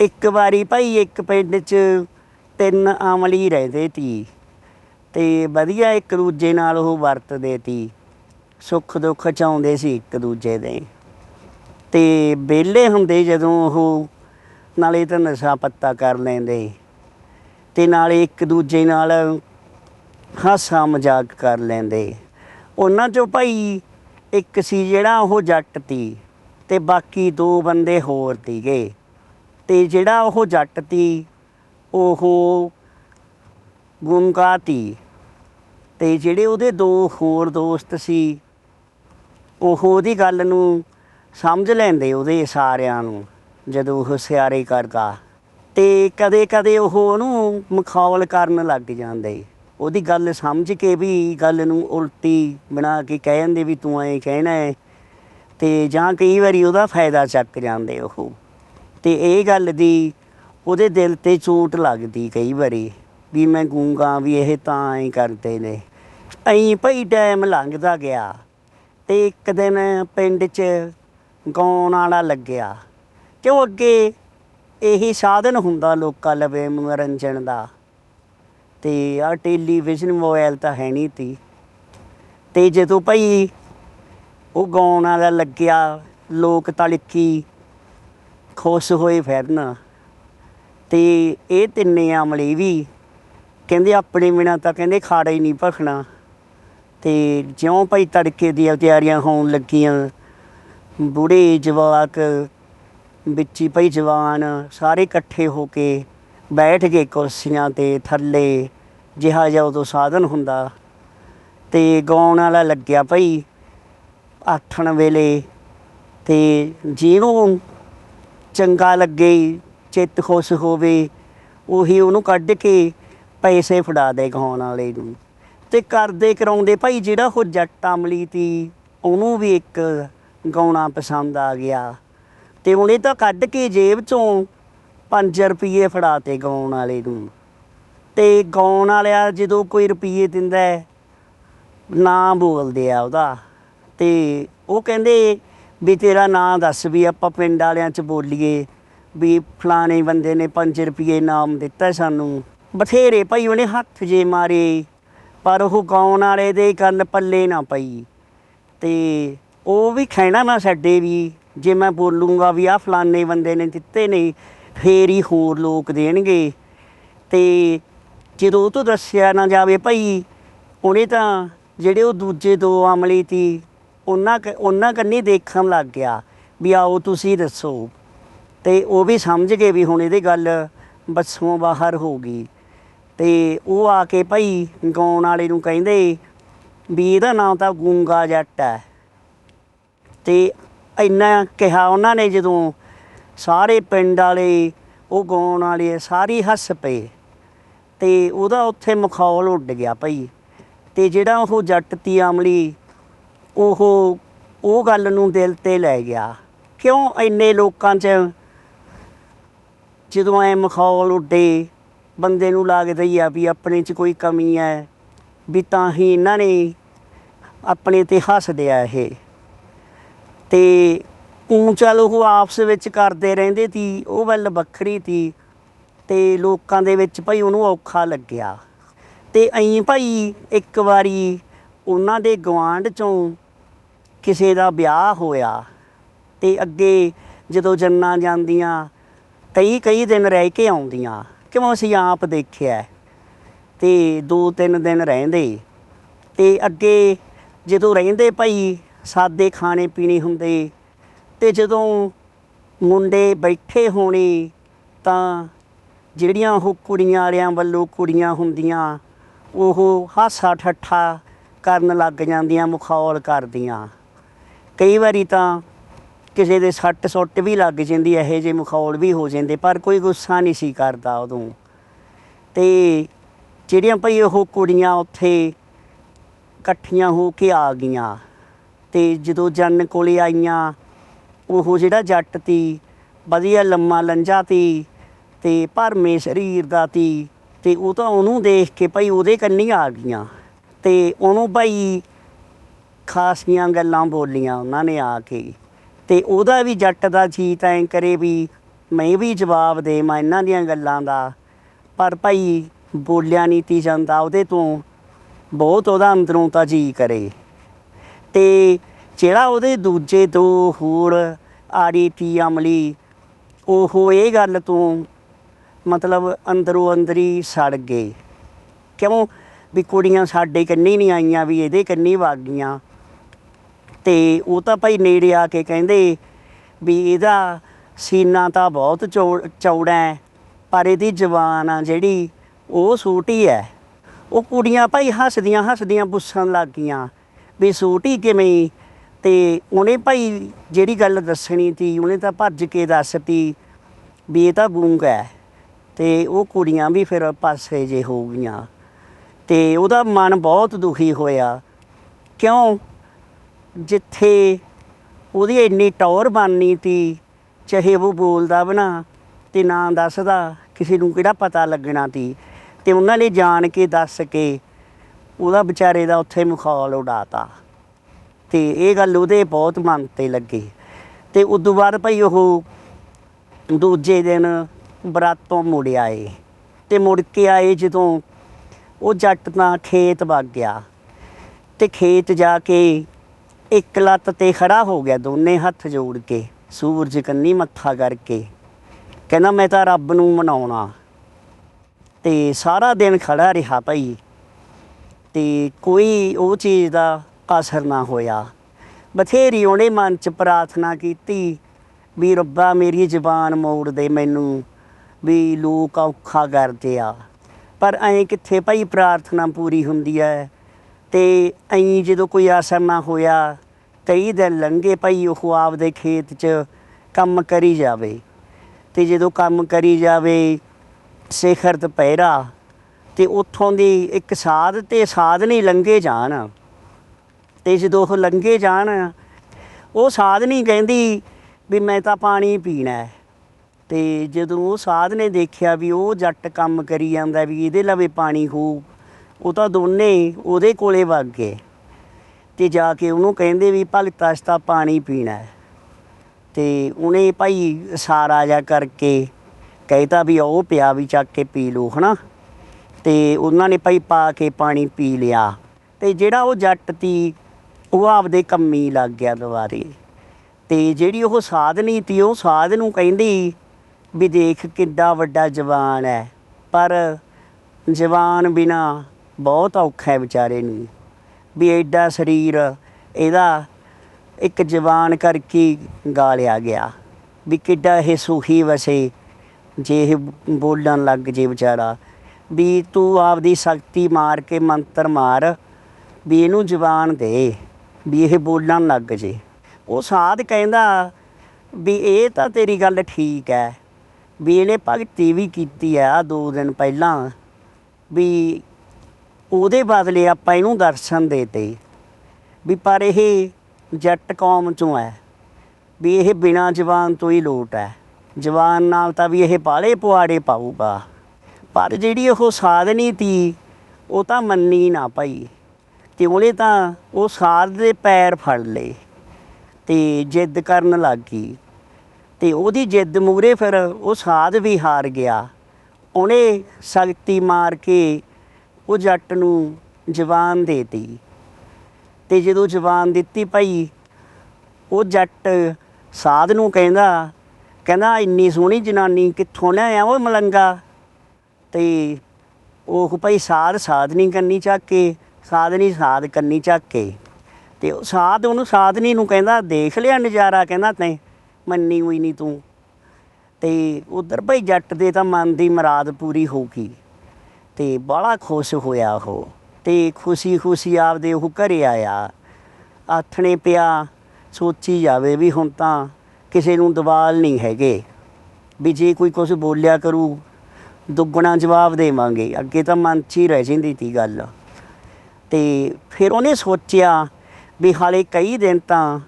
ਇੱਕ ਵਾਰੀ ਭਾਈ, ਇੱਕ ਪਿੰਡ 'ਚ ਤਿੰਨ ਅਮਲੀ ਰਹਿੰਦੇ ਤੀ ਤੇ ਵਧੀਆ ਇੱਕ ਦੂਜੇ ਨਾਲ ਉਹ ਵਰਤਦੇ ਤੀ, ਸੁੱਖ ਦੁੱਖ ਚਾਉਂਦੇ ਸੀ ਇੱਕ ਦੂਜੇ ਦੇ। ਤੇ ਵਿਹਲੇ ਹੁੰਦੇ ਜਦੋਂ ਉਹ ਨਾਲੇ ਤਾਂ ਨਸ਼ਾ ਪੱਤਾ ਕਰ ਲੈਂਦੇ ਤੇ ਨਾਲੇ ਇੱਕ ਦੂਜੇ ਨਾਲ ਹਾਸਾ ਮਜ਼ਾਕ ਕਰ ਲੈਂਦੇ। ਉਹਨਾਂ ਚੋਂ ਭਾਈ ਇੱਕ ਸੀ ਜਿਹੜਾ ਉਹ ਜੱਟ ਤੀ ਤੇ ਬਾਕੀ ਦੋ ਬੰਦੇ ਹੋਰ ਤੀਗੇ ਤੇ ਜਿਹੜਾ ਉਹ ਜੱਟ ਤੀ, ਉਹ ਗੁੰਗਾ ਤੀ। ਤੇ ਜਿਹੜੇ ਉਹਦੇ ਦੋ ਹੋਰ ਦੋਸਤ ਸੀ, ਉਹ ਉਹਦੀ ਗੱਲ ਨੂੰ ਸਮਝ ਲੈਂਦੇ ਉਹਦੇ ਸਾਰਿਆਂ ਨੂੰ, ਜਦੋਂ ਉਹ ਸਿਆਰੇ ਕਰਦਾ। ਤੇ ਕਦੇ ਕਦੇ ਉਹ ਉਹਨੂੰ ਮਖੌਲ ਕਰਨ ਲੱਗ ਜਾਂਦੇ। ਉਹਦੀ ਗੱਲ ਸਮਝ ਕੇ ਵੀ ਗੱਲ ਨੂੰ ਉਲਟੀ ਬਣਾ ਕੇ ਕਹਿ ਜਾਂਦੇ ਵੀ ਤੂੰ ਐਂ ਕਹਿਣਾ ਹੈ ਤੇ ਜਾਂ ਕਈ ਵਾਰੀ ਉਹਦਾ ਫਾਇਦਾ ਚੱਕ ਜਾਂਦੇ ਉਹ। ਤੇ ਇਹ ਗੱਲ ਦੀ ਉਹਦੇ ਦਿਲ ਤੇ ਚੋਟ ਲੱਗਦੀ ਕਈ ਵਾਰੀ, ਵੀ ਮੈਂ ਗੂੰਗਾ ਵੀ ਇਹ ਤਾਂ ਐਂ ਕਰਦੇ ਨੇ। ਐਂ ਭਈ ਟਾਈਮ ਲੰਘਦਾ ਗਿਆ ਤੇ ਇੱਕ ਦਿਨ ਪਿੰਡ 'ਚ ਗਾਉਣ ਵਾਲਾ ਲੱਗਿਆ। ਕਿਉਂ ਅੱਗੇ ਇਹੀ ਸਾਧਨ ਹੁੰਦਾ ਲੋਕਾਂ ਲਵੇ ਮਨੋਰੰਜਨ ਦਾ? ਤੇ ਆ ਟੈਲੀਵਿਜ਼ਨ ਮੋਬਾਈਲ ਤਾਂ ਹੈ ਨਹੀਂ ਤੀ। ਤੇ ਜਦੋਂ ਭਈ ਉਹ ਗਾਉਣ ਵਾਲਾ ਲੱਗਿਆ, ਲੋਕ ਤੜਕੀ ਖੁਸ਼ ਹੋਏ ਫਿਰਨ। ਤੇ ਇਹ ਤਿੰਨੇ ਆਮਲੇ ਵੀ ਕਹਿੰਦੇ ਆਪਣੇ ਬਿਨਾਂ ਤਾਂ ਕਹਿੰਦੇ ਖਾੜਾ ਹੀ ਨਹੀਂ ਭਖਣਾ। ਤੇ ਜਿਉਂ ਭਾਈ ਤੜਕੇ ਦੀਆਂ ਤਿਆਰੀਆਂ ਹੋਣ ਲੱਗੀਆਂ, ਬੁੜੇ ਜਵਾਕ, ਵਿੱਚੀ ਭਈ ਜਵਾਨ ਸਾਰੇ ਇਕੱਠੇ ਹੋ ਕੇ ਬੈਠ ਗਏ ਕੁਰਸੀਆਂ ਤੇ ਥੱਲੇ, ਜਿਹਾ ਜਿਹਾ ਉਦੋਂ ਸਾਧਨ ਹੁੰਦਾ। ਤੇ ਗਾਉਣ ਵਾਲਾ ਲੱਗਿਆ ਭਾਈ ਆਠਣ ਵੇਲੇ ਤੇ ਜਿਹਨੂੰ ਚੰਗਾ ਲੱਗੇ, ਚਿੱਤ ਖੁਸ਼ ਹੋਵੇ, ਉਹੀ ਉਹਨੂੰ ਕੱਢ ਕੇ ਪੈਸੇ ਫੜਾ ਦੇ ਗਾਉਣ ਵਾਲੇ ਨੂੰ। ਤੇ ਕਰਦੇ ਕਰਾਉਂਦੇ ਭਾਈ ਜਿਹੜਾ ਉਹ ਜੱਟ ਅਮਲੀ ਤੀ, ਉਹਨੂੰ ਵੀ ਇੱਕ ਗਾਉਣਾ ਪਸੰਦ ਆ ਗਿਆ। ਤੇ ਉਹਨੇ ਤਾਂ ਕੱਢ ਕੇ ਜੇਬ ਚੋਂ 5 ਰੁਪਏ ਫੜਾਤੇ ਗਾਉਣ ਵਾਲੇ ਨੂੰ। ਤੇ ਗਾਉਣ ਵਾਲਿਆ ਜਦੋਂ ਕੋਈ ਰੁਪਏ ਦਿੰਦਾ ਨਾ ਬੋਲਦੇ ਆ ਉਹਦਾ। ਤੇ ਉਹ ਕਹਿੰਦੇ ਵੀ ਤੇਰਾ ਨਾਂ ਦੱਸ ਵੀ ਆਪਾਂ ਪਿੰਡ ਵਾਲਿਆਂ 'ਚ ਬੋਲੀਏ, ਵੀ ਫਲਾਣੇ ਬੰਦੇ ਨੇ 5 ਰੁਪਏ ਇਨਾਮ ਦਿੱਤਾ ਸਾਨੂੰ। ਬਥੇਰੇ ਭਾਈ ਉਹਨੇ ਹੱਥ ਜੇ ਮਾਰੇ, ਪਰ ਉਹ ਗਾਉਣ ਵਾਲੇ ਦੇ ਕੰਨ ਪੱਲੇ ਨਾ ਪਈ। ਤੇ ਉਹ ਵੀ ਖੈਣਾ ਨਾ ਛੱਡੇ ਵੀ, ਜੇ ਮੈਂ ਬੋਲੂੰਗਾ ਵੀ ਆ ਫਲਾਣੇ ਬੰਦੇ ਨੇ ਦਿੱਤੇ ਨੇ, ਫੇਰ ਹੀ ਹੋਰ ਲੋਕ ਦੇਣਗੇ। ਤੇ ਜਦੋਂ ਉਹ ਤੋਂ ਦੱਸਿਆ ਨਾ ਜਾਵੇ ਭਾਈ, ਉਹਨੇ ਤਾਂ ਜਿਹੜੇ ਉਹ ਦੂਜੇ ਦੋ ਆਮਲੀ ਤੀ ਉਹਨਾਂ ਕ- ਉਹਨਾਂ ਕੰਨੀ ਦੇਖਣ ਲੱਗ ਗਿਆ ਵੀ ਆਓ ਤੁਸੀਂ ਦੱਸੋ। ਤੇ ਉਹ ਵੀ ਸਮਝ ਗਏ ਵੀ ਹੁਣ ਇਹਦੀ ਗੱਲ ਬੱਸੋਂ ਬਾਹਰ ਹੋ ਗਈ। ਤੇ ਉਹ ਆ ਕੇ ਭਾਈ ਗਾਉਣ ਵਾਲੇ ਨੂੰ ਕਹਿੰਦੇ ਵੀ ਇਹਦਾ ਨਾਮ ਤਾਂ ਗੂੰਗਾ ਜੱਟ ਹੈ। ਤੇ ਇੰਨਾ ਕਿਹਾ ਉਹਨਾਂ ਨੇ ਜਦੋਂ ਸਾਰੇ ਪਿੰਡ ਵਾਲੇ, ਉਹ ਗਾਉਣ ਵਾਲੇ ਸਾਰੀ ਹੱਸ ਪਏ। ਤੇ ਉਹਦਾ ਉੱਥੇ ਮਖੌਲ ਉੱਡ ਗਿਆ ਭਾਈ। ਤੇ ਜਿਹੜਾ ਉਹ ਜੱਟ ਤੀ ਅਮਲੀ ਉਹ ਉਹ ਗੱਲ ਨੂੰ ਦਿਲ ਤੇ ਲੈ ਗਿਆ। ਕਿਉਂ ਇੰਨੇ ਲੋਕਾਂ 'ਚ ਜਦੋਂ ਐ ਮਖੌਲ ਉੱਡੇ, ਬੰਦੇ ਨੂੰ ਲੱਗਦਾ ਹੀ ਆ ਵੀ ਆਪਣੇ 'ਚ ਕੋਈ ਕਮੀ ਹੈ ਵੀ ਤਾਂ ਹੀ ਇਹਨਾਂ ਨੇ ਆਪਣੇ ਤੇ ਹੱਸਦੇ ਆ ਇਹ। ਤੇ ਉਹ ਚੱਲ ਉਹ ਆਪਸ ਵਿੱਚ ਕਰਦੇ ਰਹਿੰਦੇ ਸੀ, ਉਹ ਵੱਲ ਵੱਖਰੀ ਤੀ ਤੇ ਲੋਕਾਂ ਦੇ ਵਿੱਚ ਭਾਈ ਉਹਨੂੰ ਔਖਾ ਲੱਗਿਆ। ਤੇ ਐਂ ਭਾਈ ਇੱਕ ਵਾਰੀ ਉਹਨਾਂ ਦੇ ਗਵਾਂਢ ਚੋਂ ਕਿਸੇ ਦਾ ਵਿਆਹ ਹੋਇਆ ਤੇ ਅੱਗੇ ਜਦੋਂ ਜੰਨਾਂ ਜਾਂਦੀਆਂ, ਕਈ ਕਈ ਦਿਨ ਰਹਿ ਕੇ ਆਉਂਦੀਆਂ, ਕਿਉਂ ਅਸੀਂ ਆਪ ਦੇਖਿਆ ਹੈ। ਤੇ ਦੋ ਤਿੰਨ ਦਿਨ ਰਹਿੰਦੇ ਤੇ ਅੱਗੇ ਜਦੋਂ ਰਹਿੰਦੇ ਭਾਈ, ਸਾਦੇ ਖਾਣੇ ਪੀਣੇ ਹੁੰਦੇ, ਤੇ ਜਦੋਂ ਮੁੰਡੇ ਬੈਠੇ ਹੋਣੇ, ਤਾਂ ਜਿਹੜੀਆਂ ਉਹ ਕੁੜੀਆਂ ਵਾਲਿਆਂ ਵੱਲੋਂ ਕੁੜੀਆਂ ਹੁੰਦੀਆਂ, ਉਹ ਹਾਸਾ ਠੱਠਾ ਕਰਨ ਲੱਗ ਜਾਂਦੀਆਂ, ਮੁਖੌਲ ਕਰਦੀਆਂ ਕਈ ਵਾਰੀ ਤਾਂ ਕਿਸੇ ਦੇ ਸੱਟ ਸੁੱਟ ਵੀ ਲੱਗ ਜਾਂਦੀ, ਇਹੋ ਜਿਹੇ ਮਖੌਲ ਵੀ ਹੋ ਜਾਂਦੇ, ਪਰ ਕੋਈ ਗੁੱਸਾ ਨਹੀਂ ਸੀ ਕਰਦਾ ਉਦੋਂ। ਤੇ ਜਿਹੜੀਆਂ ਭਈ ਉਹ ਕੁੜੀਆਂ ਉੱਥੇ ਇਕੱਠੀਆਂ ਹੋ ਕੇ ਆ ਗਈਆਂ, ਤੇ ਜਦੋਂ ਜੰਨ ਕੋਲੇ ਆਈਆਂ, ਉਹ ਜਿਹੜਾ ਜੱਟ ਤੀ, ਵਧੀਆ ਲੰਮਾ ਲੰਜਾ ਤੀ, ਤੇ ਭਰਮੇ ਸਰੀਰ ਦਾ ਤੀ, ਤੇ ਉਹ ਤਾਂ ਉਹਨੂੰ ਦੇਖ ਕੇ ਭਾਈ ਉਹਦੇ ਕੰਨੀ ਆ ਗਈਆਂ। ਤੇ ਉਹਨੂੰ ਭਾਈ ਖਾਸੀਆਂ ਗੱਲਾਂ ਬੋਲੀਆਂ ਉਹਨਾਂ ਨੇ ਆ ਕੇ। ਤੇ ਉਹਦਾ ਵੀ ਜੱਟ ਦਾ ਜੀ ਤਾਂ ਐਂ ਕਰੇ ਵੀ ਮੈਂ ਵੀ ਜਵਾਬ ਦੇਵਾਂ ਇਹਨਾਂ ਦੀਆਂ ਗੱਲਾਂ ਦਾ। ਪਰ ਭਾਈ ਬੋਲਿਆ ਨਹੀਂ ਤੀ ਜਾਂਦਾ, ਉਹਦੇ ਤੋਂ ਬਹੁਤ ਉਹਦਾ ਅੰਦਰੋਂ ਤਾਂ ਜੀ ਕਰੇ। ਤੇ ਜਿਹੜਾ ਉਹਦੇ ਦੂਜੇ ਦੋ ਹੋਰ ਆੜੀ ਤੀ ਅਮਲੀ, ਉਹ ਇਹ ਗੱਲ ਤੋਂ ਮਤਲਬ ਅੰਦਰੋਂ ਅੰਦਰੀ ਸੜ ਗਏ। ਕਿਉਂ? ਵੀ ਕੁੜੀਆਂ ਸਾਡੇ ਕੰਨੀ ਨਹੀਂ ਆਈਆਂ, ਵੀ ਇਹਦੇ ਕੰਨੀ ਵਗ ਗਈਆਂ। ਤੇ ਉਹ ਤਾਂ ਭਾਈ ਨੇੜੇ ਆ ਕੇ ਕਹਿੰਦੇ ਵੀ ਇਹਦਾ ਸੀਨਾ ਤਾਂ ਬਹੁਤ ਚੌ- ਚੌੜਾ ਹੈ, ਪਰ ਇਹਦੀ ਜਵਾਨ ਆ ਜਿਹੜੀ, ਉਹ ਛੋਟੀ ਹੈ ਉਹ ਕੁੜੀਆਂ ਭਾਈ ਹੱਸਦੀਆਂ ਹੱਸਦੀਆਂ ਪੁੱਛਣ ਲੱਗ ਗਈਆਂ ਵੀ ਛੋਟੀ ਕਿਵੇਂ? ਤੇ ਉਹਨੇ ਭਾਈ ਜਿਹੜੀ ਗੱਲ ਦੱਸਣੀ ਤੀ ਉਹਨੇ ਤਾਂ ਭੱਜ ਕੇ ਦੱਸਤੀ ਵੀ ਇਹ ਤਾਂ ਗੂੰਗਾ ਹੈ। ਤੇ ਉਹ ਕੁੜੀਆਂ ਵੀ ਫਿਰ ਪਾਸੇ ਜੇ ਹੋ ਗਈਆਂ। ਤੇ ਉਹਦਾ ਮਨ ਬਹੁਤ ਦੁਖੀ ਹੋਇਆ। ਕਿਉਂ? ਜਿੱਥੇ ਉਹਦੀ ਇੰਨੀ ਟੌਰ ਬਣਨੀ ਤੀ, ਚਾਹੇ ਉਹ ਬੋਲਦਾ ਬਣਾ ਤੇ ਨਾ ਦੱਸਦਾ, ਕਿਸੇ ਨੂੰ ਕਿਹੜਾ ਪਤਾ ਲੱਗਣਾ ਤੀ ਤੇ ਉਹਨਾਂ ਨੇ ਜਾਣ ਕੇ ਦੱਸ ਕੇ ਉਹਦਾ ਵਿਚਾਰੇ ਦਾ ਉੱਥੇ ਮਖੌਲ ਉਡਾਤਾ। ਤੇ ਇਹ ਗੱਲ ਉਹਦੇ ਬਹੁਤ ਮਨ ਤੇ ਲੱਗੀ। ਤੇ ਤੋਂ ਬਾਅਦ ਭਾਈ ਉਹ ਦੂਜੇ ਦਿਨ ਬਰਾਤੋਂ ਮੁੜ ਆਏ ਤੇ ਮੁੜ ਕੇ ਆਏ ਜਦੋਂ ਉਹ ਜੱਟ ਤਾਂ ਖੇਤ ਵਗ ਗਿਆ। ਤੇ ਖੇਤ ਜਾ ਕੇ ਇੱਕ ਲੱਤ ਤੇ ਖੜਾ ਹੋ ਗਿਆ ਦੋਨੇ ਹੱਥ ਜੋੜ ਕੇ, ਸੂਰਜ ਕੰਨੀ ਮੱਥਾ ਕਰਕੇ। ਕਹਿੰਦਾ, ਮੈਂ ਤਾਂ ਰੱਬ ਨੂੰ ਮਨਾਉਣਾ। ਤੇ ਸਾਰਾ ਦਿਨ ਖੜਾ ਰਿਹਾ ਭਾਈ। ਤੇ ਕੋਈ ਉਹ ਚੀਜ਼ ਦਾ ਅਸਰ ਨਾ ਹੋਇਆ। ਬਥੇਰੀ ਉਹਨੇ ਮਨ ਚ ਪ੍ਰਾਰਥਨਾ ਕੀਤੀ ਵੀ ਰੱਬਾ ਮੇਰੀ ਜ਼ਬਾਨ ਮੋੜ ਦੇ ਮੈਨੂੰ, ਵੀ ਲੋਕ ਔਖਾ ਕਰਦੇ ਆ। ਪਰ ਐਂ ਕਿੱਥੇ ਭਾਈ ਪ੍ਰਾਰਥਨਾ ਪੂਰੀ ਹੁੰਦੀ ਹੈ ਤੇ ਐਂ ਜਦੋਂ ਕੋਈ ਅਸਰ ਨਾ ਹੋਇਆ ਕਈ ਦਿਨ ਲੰਘੇ ਭਾਈ ਉਹ ਆਪਦੇ ਖੇਤ 'ਚ ਕੰਮ ਕਰੀ ਜਾਵੇ। ਤੇ ਜਦੋਂ ਕੰਮ ਕਰੀ ਜਾਵੇ, ਸਿਖਰ ਦੁਪਹਿਰਾ, ਤੇ ਉੱਥੋਂ ਦੀ ਇੱਕ ਸਾਧ ਤੇ ਸਾਧ ਨਹੀਂ ਲੰਘੇ ਜਾਣ। ਤੇ ਜਦੋਂ ਉਹ ਲੰਘੇ ਜਾਣ, ਉਹ ਸਾਧਨੀ ਕਹਿੰਦੀ ਵੀ ਮੈਂ ਤਾਂ ਪਾਣੀ ਪੀਣਾ ਹੈ। ਤੇ ਜਦੋਂ ਉਹ ਸਾਧ ਨੇ ਦੇਖਿਆ ਵੀ ਉਹ ਜੱਟ ਕੰਮ ਕਰੀ ਜਾਂਦਾ ਵੀ ਇਹਦੇ ਲਵੇ ਪਾਣੀ ਹੋ ਉਹ ਤਾਂ ਦੋਨੇ ਉਹਦੇ ਕੋਲੇ ਵਗ ਗਏ ਤੇ ਜਾ ਕੇ ਉਹਨੂੰ ਕਹਿੰਦੇ ਵੀ ਭਗਤਾ ਅਸੀਂ ਤਾਂ ਪਾਣੀ ਪੀਣਾ ਹੈ। ਤੇ ਉਹਨੇ ਭਾਈ ਇਸ਼ਾਰਾ ਜਾ ਕਰਕੇ ਕਹਿਤਾ ਵੀ ਉਹ ਪਿਆ ਵੀ ਚੱਕ ਕੇ ਪੀ ਲਓ, ਹਨਾ? ਤੇ ਉਹਨਾਂ ਨੇ ਭਾਈ ਪਾ ਕੇ ਪਾਣੀ ਪੀ ਲਿਆ। ਤੇ ਜਿਹੜਾ ਉਹ ਜੱਟ ਤੀ, ਉਹ ਆਪਦੇ ਕੰਮੀ ਲੱਗ ਗਿਆ ਦੁਬਾਰੇ। ਤੇ ਜਿਹੜੀ ਉਹ ਸਾਧਨੀ ਤੀ, ਉਹ ਸਾਧ ਨੂੰ ਕਹਿੰਦੀ ਵੀ ਦੇਖ ਕਿੱਡਾ ਵੱਡਾ ਜਵਾਨ ਹੈ। ਪਰ ਜਵਾਨ ਬਿਨਾ ਬਹੁਤ ਔਖਾ ਹੈ ਵਿਚਾਰੇ ਨੂੰ। ਵੀ ਐਡਾ ਸਰੀਰ, ਇਹਦਾ ਇੱਕ ਜਵਾਨ ਕਰਕੇ ਗਾਲਿਆ ਗਿਆ। ਵੀ ਕਿੱਡਾ ਇਹ ਸੁਖੀ ਵਸੇ, ਜੇ ਇਹ ਬੋਲਣ ਲੱਗ ਜੇ ਵਿਚਾਰਾ। ਵੀ ਤੂੰ ਆਪਦੀ ਸ਼ਕਤੀ ਮਾਰ ਕੇ ਮੰਤਰ ਮਾਰ, ਵੀ ਇਹਨੂੰ ਜਵਾਨ ਦੇ, ਵੀ ਇਹ ਬੋਲਣ ਲੱਗ ਜੇ। ਉਹ ਸਾਧ ਕਹਿੰਦਾ, ਵੀ ਇਹ ਤਾਂ ਤੇਰੀ ਗੱਲ ਠੀਕ ਹੈ। ਵੀ ਇਹਨੇ ਭਗਤੀ ਵੀ ਕੀਤੀ ਆ ਆਹ ਦੋ ਦਿਨ ਪਹਿਲਾਂ। ਵੀ ਉਹਦੇ ਬਦਲੇ ਆਪਾਂ ਇਹਨੂੰ ਦਰਸ਼ਨ ਦੇਤੇ। ਵੀ ਪਰ ਇਹ ਜੱਟ ਕੌਮ ਚੋਂ ਹੈ। ਵੀ ਇਹ ਬਿਨਾ ਜਵਾਨ ਤੋਂ ਹੀ ਲੋਟ ਹੈ। ਜਵਾਨ ਨਾਲ ਤਾਂ ਵੀ ਇਹ ਪਾਲੇ ਪੁਆੜੇ ਪਾਊਗਾ। ਪਰ ਜਿਹੜੀ ਉਹ ਸਾਧਨੀ ਤੀ, ਉਹ ਤਾਂ ਮੰਨੀ ਨਾ ਭਾਈ ਤੇ ਉਹਨੇ ਤਾਂ ਉਹ ਸਾਧ ਦੇ ਪੈਰ ਫੜ ਲਏ। ਤੇ ਜਿੱਦ ਕਰਨ ਲੱਗ ਗਈ। ਤੇ ਉਹਦੀ ਜਿੱਦ ਮੂਰੇ ਫਿਰ ਉਹ ਸਾਧ ਵੀ ਹਾਰ ਗਿਆ। ਉਹਨੇ ਸ਼ਕਤੀ ਮਾਰ ਕੇ ਉਹ ਜੱਟ ਨੂੰ ਜਵਾਨ ਦੇਤੀ। ਤੇ ਜਦੋਂ ਜਵਾਨ ਦਿੱਤੀ ਭਾਈ, ਉਹ ਜੱਟ ਸਾਧ ਨੂੰ ਕਹਿੰਦਾ ਕਹਿੰਦਾ, ਇੰਨੀ ਸੋਹਣੀ ਜਨਾਨੀ ਕਿੱਥੋਂ ਲਿਆਇਆ ਉਹ ਮਲੰਗਾ? ਤੇ ਉਹ ਭਾਈ, ਸਾਧ ਸਾਧਨੀ ਕਰਨੀ ਚੱਕ ਕੇ ਸਾਧਨੀ ਸਾਧ ਕਰਨੀ ਚੱਕ ਕੇ। ਤੇ ਉਹ ਸਾਧ ਉਹਨੂੰ ਸਾਧਨੀ ਨੂੰ ਕਹਿੰਦਾ, ਦੇਖ ਲਿਆ ਨਜ਼ਾਰਾ, ਕਹਿੰਦਾ, ਤੈਂ ਮੰਨੀ ਹੋਈ ਨਹੀਂ ਤੂੰ। ਤੇ ਉਧਰ ਭਾਈ ਜੱਟ ਦੇ ਤਾਂ ਮਨ ਦੀ ਮੁਰਾਦ ਪੂਰੀ ਹੋ ਗਈ। ਤੇ ਬੜਾ ਖੁਸ਼ ਹੋਇਆ ਉਹ ਤੇ ਖੁਸ਼ੀ ਖੁਸ਼ੀ ਆਪਦੇ ਉਹ ਘਰੇ ਆਇਆ। ਆਥਣੇ ਪਿਆ, ਸੋਚੀ ਜਾਵੇ ਵੀ ਹੁਣ ਤਾਂ ਕਿਸੇ ਨੂੰ ਦਵਾਲ ਨਹੀਂ ਹੈਗੇ। ਵੀ ਜੇ ਕੋਈ ਕੁਝ ਬੋਲਿਆ ਕਰੂ, ਦੁੱਗਣਾ ਜਵਾਬ ਦੇਵਾਂਗੇ। ਅੱਗੇ ਤਾਂ ਮਨ 'ਚ ਹੀ ਰਹਿ ਜਾਂਦੀ ਤੀ ਗੱਲ। ਤੇ ਫਿਰ ਉਹਨੇ ਸੋਚਿਆ ਵੀ ਹਾਲੇ ਕਈ ਦਿਨ ਤਾਂ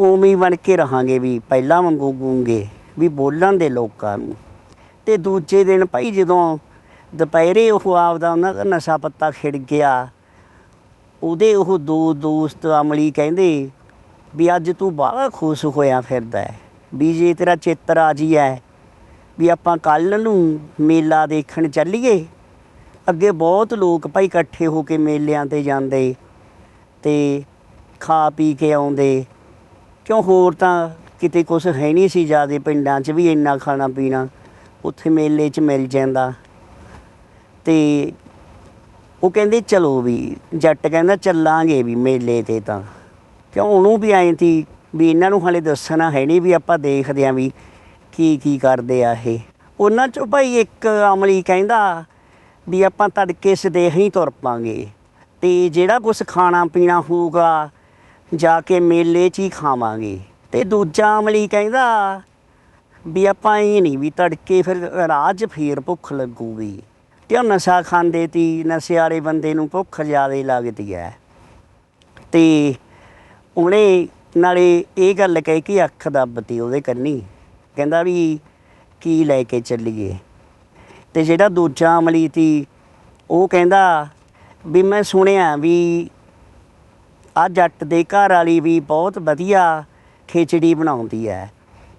ਉਵੇਂ ਹੀ ਬਣ ਕੇ ਰਹਾਂਗੇ ਵੀ ਪਹਿਲਾਂ ਵਾਂਗੂ ਗੂੰਗੇ, ਵੀ ਬੋਲਣ ਦੇ ਲੋਕਾਂ ਨੂੰ। ਤੇ ਦੂਜੇ ਦਿਨ ਭਾਈ ਜਦੋਂ ਦੁਪਹਿਰੇ ਉਹ ਆਪਦਾ ਉਹਨਾਂ ਦਾ ਨਸ਼ਾ ਪੱਤਾ ਖਿੜ ਗਿਆ। ਉਹਦੇ ਉਹ ਦੋ ਦੋਸਤ ਅਮਲੀ ਕਹਿੰਦੇ, ਵੀ ਅੱਜ ਤੂੰ ਬਾਹਲਾ ਖੁਸ਼ ਹੋਇਆ ਫਿਰਦਾ ਹੈ, ਵੀ ਜੇ ਤੇਰਾ ਚਿੱਤ ਰਾਜੀ ਹੈ, ਵੀ ਆਪਾਂ ਕੱਲ ਨੂੰ ਮੇਲਾ ਦੇਖਣ ਚੱਲੀਏ। ਅੱਗੇ ਬਹੁਤ ਲੋਕ ਭਾਈ ਇਕੱਠੇ ਹੋ ਕੇ ਮੇਲਿਆਂ ਤੇ ਜਾਂਦੇ ਤੇ ਖਾ ਪੀ ਕੇ ਆਉਂਦੇ। ਕਿਉਂ ਹੋਰ ਤਾਂ ਕਿਤੇ ਕੁਝ ਹੈ ਨਹੀਂ ਸੀ, ਜਿਆਦੇ ਪਿੰਡਾਂ 'ਚ ਵੀ ਇੰਨਾ ਖਾਣਾ ਪੀਣਾ, ਉੱਥੇ ਮੇਲੇ 'ਚ ਮਿਲ ਜਾਂਦਾ। ਤੇ ਉਹ ਕਹਿੰਦੇ ਚਲੋ ਵੀ, ਜੱਟ ਕਹਿੰਦਾ ਚੱਲਾਂਗੇ ਵੀ ਮੇਲੇ ਤੇ ਤਾਂ। ਕਿਉਂ ਉਹਨੂੰ ਵੀ ਐਂ ਤੀ ਵੀ ਇਹਨਾਂ ਨੂੰ ਹਲੇ ਦੱਸਣਾ ਹੈ ਨਹੀਂ ਵੀ ਆਪਾਂ ਦੇਖਦੇ ਆਂ ਵੀ ਕੀ ਕੀ ਕਰਦੇ ਆ ਇਹ। ਉਹਨਾਂ ਚੋਂ ਭਾਈ ਇੱਕ ਅਮਲੀ ਕਹਿੰਦਾ ਵੀ ਆਪਾਂ ਤੜਕੇ ਸਦੇਹ ਹੀ ਤੁਰ ਪਾਂਗੇ ਤੇ ਜਿਹੜਾ ਕੁਝ ਖਾਣਾ ਪੀਣਾ ਹੋਊਗਾ ਜਾ ਕੇ ਮੇਲੇ 'ਚ ਹੀ ਖਾਵਾਂਗੇ। ਤੇ ਦੂਜਾ ਅਮਲੀ ਕਹਿੰਦਾ ਵੀ ਆਪਾਂ ਇਹ ਨਹੀਂ ਵੀ ਤੜਕੇ ਫਿਰ ਰਾਹ 'ਚ ਫੇਰ ਭੁੱਖ ਲੱਗੂਗੀ। ਤੇ ਉਹ ਨਸ਼ਾ ਖਾਂਦੇ ਤੀ? ਨਸ਼ੇ ਵਾਲੇ ਬੰਦੇ ਨੂੰ ਭੁੱਖ ਜ਼ਿਆਦਾ ਲੱਗਦੀ ਹੈ ਤੇ ਉਹਨੇ ਨਾਲੇ ਇਹ ਗੱਲ ਕਹਿ ਕੇ ਅੱਖ ਦੱਬਤੀ ਉਹਦੇ ਕੰਨੀ। ਕਹਿੰਦਾ ਵੀ ਕੀ ਲੈ ਕੇ ਚੱਲੀਏ। ਤੇ ਜਿਹੜਾ ਦੂਜਾ ਅਮਲੀ ਤੀ, ਉਹ ਕਹਿੰਦਾ ਵੀ ਮੈਂ ਸੁਣਿਆ ਵੀ ਆ ਜੱਟ ਦੇ ਘਰ ਵਾਲੀ ਵੀ ਬਹੁਤ ਵਧੀਆ ਖਿਚੜੀ ਬਣਾਉਂਦੀ ਹੈ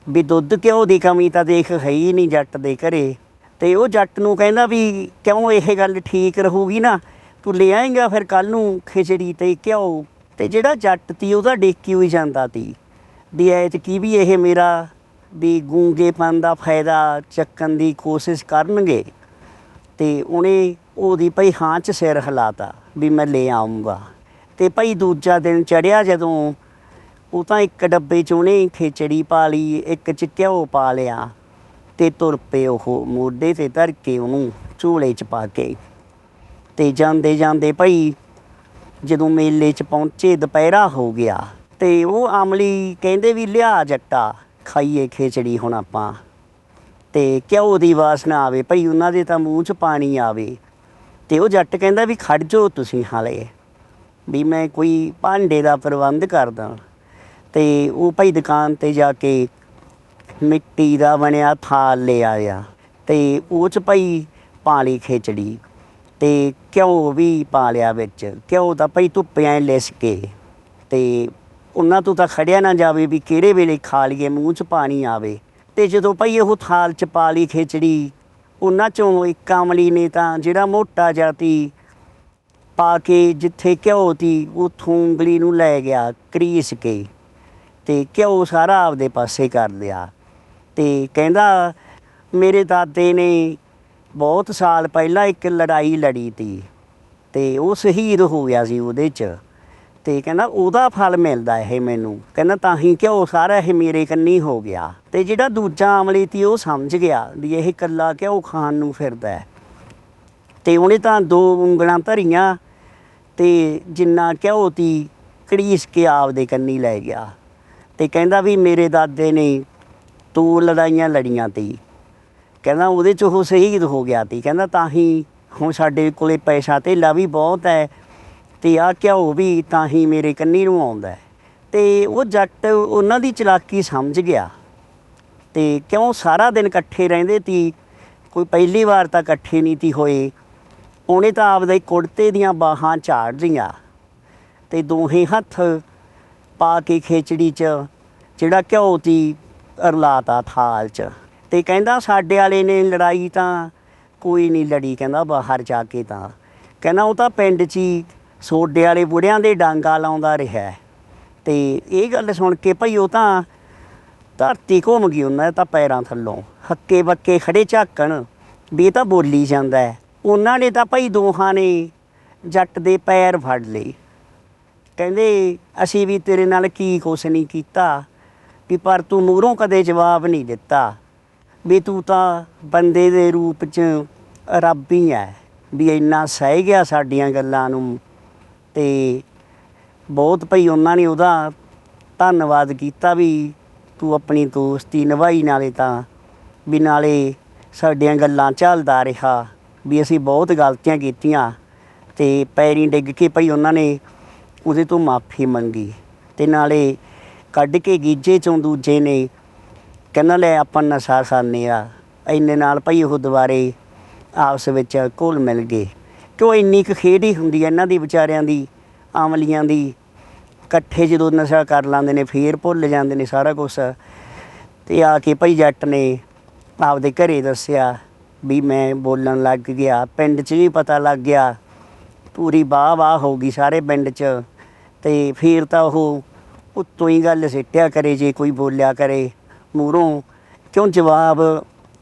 ਵੀ ਦੁੱਧ ਘਿਓ ਦੀ ਕਮੀ ਤਾਂ ਦੇਖ ਹੈ ਹੀ ਨਹੀਂ ਜੱਟ ਦੇ ਘਰੇ। ਤੇ ਉਹ ਜੱਟ ਨੂੰ ਕਹਿੰਦਾ ਵੀ ਕਿਉਂ ਇਹ ਗੱਲ ਠੀਕ ਰਹੂਗੀ ਨਾ? ਤੂੰ ਲੈ ਆਏਂਗਾ ਫਿਰ ਕੱਲ ਨੂੰ ਖਿਚੜੀ ਤੇ ਘਿਓ। ਤੇ ਜਿਹੜਾ ਜੱਟ ਤੀ, ਉਹਦਾ ਡੇਕੀ ਹੋਈ ਜਾਂਦਾ ਤੀ। ਵੀ ਐਤ ਕੀ ਵੀ ਇਹ ਮੇਰਾ ਵੀ ਗੂੰਗੇਪਨ ਦਾ ਫਾਇਦਾ ਚੱਕਣ ਦੀ ਕੋਸ਼ਿਸ਼ ਕਰਨਗੇ। ਤੇ ਉਹਨੇ ਉਹਦੀ ਭਈ ਹਾਂ ਚ ਸਿਰ ਹਿਲਾਤਾ ਵੀ ਮੈਂ ਲੈ ਆਉਂਗਾ ਤੇ ਭਈ ਦੂਜਾ ਦਿਨ ਚੜਿਆ ਜਦੋਂ ਉਹ ਤਾਂ ਇੱਕ ਡੱਬੇ ਚ ਉਹਨੇ ਖਿਚੜੀ ਪਾ ਲਈ, ਇੱਕ ਚ ਘਿਓ ਪਾ ਲਿਆ। ਤੇ ਤੁਰ ਪਏ ਉਹ ਮੋਢੇ ਤੇ ਧਰ ਕੇ ਉਹਨੂੰ ਝੂਲੇ ਚ ਪਾ ਕੇ। ਤੇ ਜਾਂਦੇ ਜਾਂਦੇ ਭਾਈ ਜਦੋਂ ਮੇਲੇ ਚ ਪਹੁੰਚੇ, ਦੁਪਹਿਰਾ ਹੋ ਗਿਆ ਤੇ ਉਹ ਆਮਲੀ ਕਹਿੰਦੇ ਵੀ ਲਿਆ ਜੱਟਾ, ਖਾਈਏ ਖਿਚੜੀ ਹੁਣ ਆਪਾਂ। ਤੇ ਘਿਓ ਦੀ ਵਾਸਨਾ ਆਵੇ? ਭਈ ਉਹਨਾਂ ਦੇ ਤਾਂ ਮੂੰਹ 'ਚ ਪਾਣੀ ਆਵੇ। ਤੇ ਉਹ ਜੱਟ ਕਹਿੰਦਾ ਵੀ ਖੜ ਜਾਓ ਤੁਸੀਂ ਹਾਲੇ, ਵੀ ਮੈਂ ਕੋਈ ਭਾਂਡੇ ਦਾ ਪ੍ਰਬੰਧ ਕਰਦਾ। ਤੇ ਉਹ ਭਾਈ ਦੁਕਾਨ ਤੇ ਜਾ ਕੇ ਮਿੱਟੀ ਦਾ ਬਣਿਆ ਥਾਲ ਲਿਆ ਆਇਆ ਤੇ ਉਹ 'ਚ ਭਾਈ ਪਾ ਲਈ ਖਿਚੜੀ ਤੇ ਘਿਓ ਵੀ ਪਾ ਲਿਆ ਵਿੱਚ। ਘਿਓ ਤਾਂ ਭਾਈ ਧੁੱਪਿਆਂ ਲਿਸ ਕੇ ਤੇ ਉਹਨਾਂ ਤੋਂ ਤਾਂ ਖੜਿਆ ਨਾ ਜਾਵੇ ਵੀ ਕਿਹੜੇ ਵੇਲੇ ਖਾ ਲਈਏ, ਮੂੰਹ 'ਚ ਪਾਣੀ ਆਵੇ। ਤੇ ਜਦੋਂ ਭਾਈ ਉਹ ਥਾਲ 'ਚ ਪਾ ਲਈ ਖਿਚੜੀ, ਉਹਨਾਂ 'ਚੋਂ ਇੱਕ ਅਮਲੀ ਨੇ ਤਾਂ ਜਿਹੜਾ ਮੋਟਾ ਜਾਤੀ ਪਾ ਕੇ ਜਿੱਥੇ ਘਿਓ ਤੀ, ਉਥੋਂ ਉਂਗਲੀ ਨੂੰ ਲੈ ਗਿਆ, ਕਰੀਸ ਕੇ ਤੇ ਘਿਓ ਸਾਰਾ ਆਪਦੇ ਪਾਸੇ ਕਰ ਲਿਆ। ਤੇ ਕਹਿੰਦਾ, ਮੇਰੇ ਦਾਦੇ ਨੇ ਬਹੁਤ ਸਾਲ ਪਹਿਲਾਂ ਇੱਕ ਲੜਾਈ ਲੜੀ ਤੀ ਤੇ ਉਹ ਸ਼ਹੀਦ ਹੋ ਗਿਆ ਸੀ ਉਹਦੇ 'ਚ। ਤੇ ਕਹਿੰਦਾ, ਉਹਦਾ ਫਲ ਮਿਲਦਾ ਇਹ ਮੈਨੂੰ। ਕਹਿੰਦਾ, ਤਾਂ ਹੀ ਘਿਓ ਸਾਰਾ ਇਹ ਮੇਰੇ ਕੰਨੀ ਹੋ ਗਿਆ। ਤੇ ਜਿਹੜਾ ਦੂਜਾ ਅਮਲੀ ਤੀ ਉਹ ਸਮਝ ਗਿਆ ਵੀ ਇਹ ਕੱਲਾ ਘਿਓ ਖਾਣ ਨੂੰ ਫਿਰਦਾ ਹੈ। ਤੇ ਉਹਨੇ ਤਾਂ ਦੋ ਉਂਗਲਾਂ ਧਰੀਆਂ ਤੇ ਜਿੰਨਾ ਘਿਓ ਤੀ ਕੜੀਸ ਕੇ ਆਪਦੇ ਕੰਨੀ ਲੈ ਗਿਆ। ਤੇ ਕਹਿੰਦਾ ਵੀ ਮੇਰੇ ਦਾਦੇ ਨੇ ਤੂੰ ਲੜਾਈਆਂ ਲੜੀਆਂ ਤੀ। ਕਹਿੰਦਾ ਉਹਦੇ ਚ ਉਹ ਸ਼ਹੀਦ ਹੋ ਗਿਆ ਤੀ। ਕਹਿੰਦਾ ਤਾਂ ਹੀ ਹੁਣ ਸਾਡੇ ਕੋਲੇ ਪੈਸਾ ਧੇਲਾ ਵੀ ਬਹੁਤ ਹੈ ਤੇ ਆ ਘਿਓ ਵੀ ਤਾਂ ਹੀ ਮੇਰੇ ਕੰਨੀ ਨੂੰ ਆਉਂਦਾ ਹੈ। ਤੇ ਉਹ ਜੱਟ ਉਹਨਾਂ ਦੀ ਚਲਾਕੀ ਸਮਝ ਗਿਆ ਤੇ ਕਿਉਂ ਸਾਰਾ ਦਿਨ ਇਕੱਠੇ ਰਹਿੰਦੇ ਤੀ? ਕੋਈ ਪਹਿਲੀ ਵਾਰ ਤਾਂ ਇਕੱਠੇ ਨਹੀਂ ਤੀ ਹੋਏ। ਉਹਨੇ ਤਾਂ ਆਪਦੇ ਕੁੜਤੇ ਦੀਆਂ ਬਾਹਾਂ ਝਾੜ ਲੀਆਂ ਤੇ ਦੋਹੇ ਹੱਥ ਪਾ ਕੇ ਖੇਚੜੀ 'ਚ ਜਿਹੜਾ ਘਿਓ ਤੀ ਰਲਾਤਾ ਥਾਲ 'ਚ। ਤੇ ਕਹਿੰਦਾ ਸਾਡੇ ਵਾਲੇ ਨੇ ਲੜਾਈ ਤਾਂ ਕੋਈ ਨਹੀਂ ਲੜੀ, ਕਹਿੰਦਾ ਬਾਹਰ ਜਾ ਕੇ ਤਾਂ। ਕਹਿੰਦਾ ਉਹ ਤਾਂ ਪਿੰਡ 'ਚ ਹੀ ਸੋਡੇ ਵਾਲੇ ਬੁੜਿਆਂ ਦੇ ਡਾਂਗਾ ਲਾਉਂਦਾ ਰਿਹਾ। ਹੈ। ਤੇ ਇਹ ਗੱਲ ਸੁਣ ਕੇ ਭਈ ਉਹ ਤਾਂ ਧਰਤੀ ਘੁੰਮ ਗਈ ਉਹਨਾਂ ਤਾਂ ਪੈਰਾਂ ਥੱਲੋਂ। ਹੱਕੇ ਬੱਕੇ ਖੜੇ ਝਾਕਣ, ਵੀ ਇਹ ਤਾਂ ਬੋਲੀ ਜਾਂਦਾ ਉਹਨਾਂ ਨੇ ਤਾਂ ਭਈ ਦੋਹਾਂ ਨੇ ਜੱਟ ਦੇ ਪੈਰ ਫੜ ਲਏ। ਕਹਿੰਦੇ ਅਸੀਂ ਵੀ ਤੇਰੇ ਨਾਲ ਕੀ ਕੁਛ ਨਹੀਂ ਕੀਤਾ। ਵੀ ਪਰ ਤੂੰ ਮੂਹਰੋਂ ਕਦੇ ਜਵਾਬ ਨਹੀਂ ਦਿੱਤਾ। ਵੀ ਤੂੰ ਤਾਂ ਬੰਦੇ ਦੇ ਰੂਪ 'ਚ ਰੱਬ ਹੀ ਹੈ ਵੀ ਇੰਨਾ ਸਹਿ ਗਿਆ ਸਾਡੀਆਂ ਗੱਲਾਂ ਨੂੰ ਤੇ ਬਹੁਤ ਭਈ ਉਹਨਾਂ ਨੇ ਉਹਦਾ ਧੰਨਵਾਦ ਕੀਤਾ ਵੀ ਤੂੰ ਆਪਣੀ ਦੋਸਤੀ ਨਿਭਾਈ। ਨਾਲੇ ਤਾਂ ਵੀ ਨਾਲੇ ਸਾਡੀਆਂ ਗੱਲਾਂ ਝੱਲਦਾ ਰਿਹਾ। ਵੀ ਅਸੀਂ ਬਹੁਤ ਗਲਤੀਆਂ ਕੀਤੀਆਂ ਤੇ ਪੈਰੀ ਡਿੱਗ ਕੇ ਭਈ ਉਹਨਾਂ ਨੇ ਉਹਦੇ ਤੋਂ ਮਾਫੀ ਮੰਗੀ। ਤੇ ਨਾਲੇ ਕੱਢ ਕੇ ਗੀਜੇ ਚੋਂ ਦੂਜੇ ਨੇ ਕਹਿੰਦਾ, ਲੈ ਆਪਾਂ ਨਸ਼ਾ ਸਾਨਿਆ ਇੰਨੇ ਨਾਲ ਭਈ ਉਹ ਦੁਬਾਰੇ ਆਪਸ ਵਿੱਚ ਘੁਲ ਮਿਲ ਗਏ। ਕਿਉਂ ਇੰਨੀ ਕੁ ਖੇਡ ਹੀ ਹੁੰਦੀ ਹੈ ਇਹਨਾਂ ਦੀ, ਵਿਚਾਰਿਆਂ ਦੀ ਆਮਲੀਆਂ ਦੀ। ਇਕੱਠੇ ਜਦੋਂ ਨਸ਼ਾ ਕਰ ਲਾਂਦੇ ਨੇ, ਫੇਰ ਭੁੱਲ ਜਾਂਦੇ ਨੇ ਸਾਰਾ ਕੁਝ ਤੇ ਆ ਕੇ ਭਈ ਜੱਟ ਨੇ ਆਪਦੇ ਘਰੇ ਦੱਸਿਆ ਵੀ ਮੈਂ ਬੋਲਣ ਲੱਗ ਗਿਆ। ਪਿੰਡ 'ਚ ਵੀ ਪਤਾ ਲੱਗ ਗਿਆ, ਪੂਰੀ ਵਾਹ ਵਾਹ ਹੋ ਗਈ ਸਾਰੇ ਪਿੰਡ 'ਚ। ਤੇ ਫਿਰ ਤਾਂ ਉਹ ਉੱਤੋਂ ਹੀ ਗੱਲ ਸਿੱਟਿਆ ਕਰੇ, ਜੇ ਕੋਈ ਬੋਲਿਆ ਕਰੇ ਮੂਹਰੋਂ। ਕਿਉਂ ਜਵਾਬ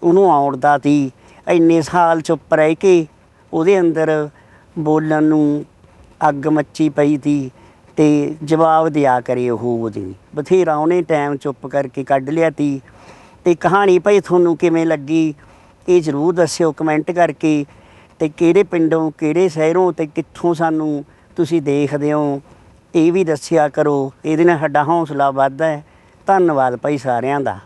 ਉਹਨੂੰ ਆਉਣਦਾ ਤੀ ਇੰਨੇ ਸਾਲ ਚੁੱਪ ਰਹਿ ਕੇ ਉਹਦੇ ਅੰਦਰ ਬੋਲਣ ਨੂੰ ਅੱਗ ਮੱਚੀ ਪਈ ਤੀ ਤੇ ਜਵਾਬ ਦਿਆ ਕਰੇ ਉਹ ਉਹਦੀ। ਬਥੇਰਾ ਉਹਨੇ ਟਾਈਮ ਚੁੱਪ ਕਰਕੇ ਕੱਢ ਲਿਆ ਤੀ ਤੇ ਕਹਾਣੀ ਭਾਈ ਤੁਹਾਨੂੰ ਕਿਵੇਂ ਲੱਗੀ? ਇਹ ਜ਼ਰੂਰ ਦੱਸਿਓ ਕਮੈਂਟ ਕਰਕੇ। ਤੇ ਕਿਹੜੇ ਪਿੰਡੋਂ, ਕਿਹੜੇ ਸ਼ਹਿਰੋਂ ਤੇ ਕਿੱਥੋਂ ਸਾਨੂੰ ਤੁਸੀਂ ਦੇਖਦੇ ਹੋ? ਇਹ ਵੀ ਦੱਸਿਆ ਕਰੋ ਇਹਦੇ ਨਾਲ ਸਾਡਾ ਹੌਸਲਾ ਵੱਧਦਾ ਹੈ। ਧੰਨਵਾਦ ਭਾਈ ਸਾਰਿਆਂ ਦਾ।